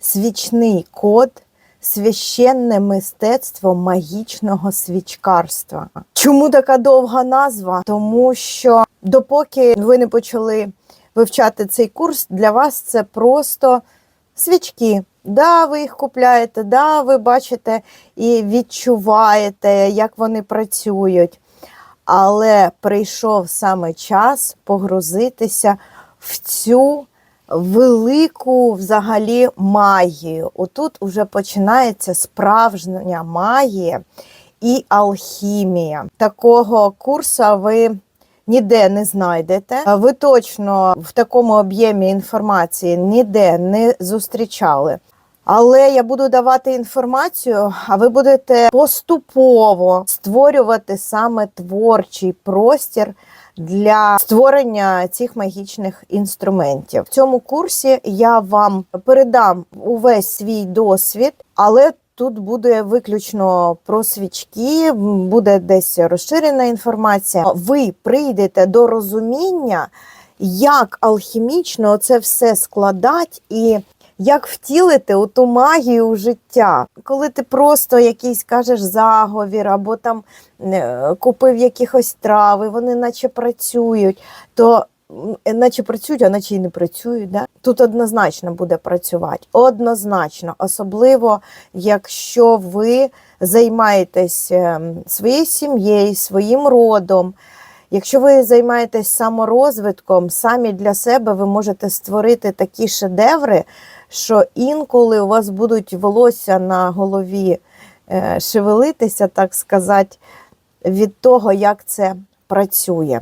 свічний код, священне мистецтво магічного свічкарства. Чому така довга назва? Тому що допоки ви не почали вивчати цей курс, для вас це просто свічки. Да, ви їх купляєте, да, ви бачите і відчуваєте, як вони працюють. Але прийшов саме час погрузитися в цю велику взагалі магію. Отут уже починається справжня магія і алхімія. Такого курсу ви ніде не знайдете. Ви точно в такому об'ємі інформації ніде не зустрічали. Але я буду давати інформацію, а ви будете поступово створювати саме творчий простір для створення цих магічних інструментів. В цьому курсі я вам передам увесь свій досвід, але тут буде виключно про свічки, буде десь розширена інформація. Ви прийдете до розуміння, як алхімічно це все складати і як втілити у ту магію у життя, коли ти просто якийсь кажеш заговір, або там е, купив якихось трави, вони наче працюють, то наче працюють, а наче й не працюють. Да? Тут однозначно буде працювати. Однозначно, особливо, якщо ви займаєтесь ем, своєю сім'єю, своїм родом. Якщо ви займаєтесь саморозвитком, самі для себе ви можете створити такі шедеври, що інколи у вас будуть волосся на голові е, шевелитися, так сказати, від того, як це працює.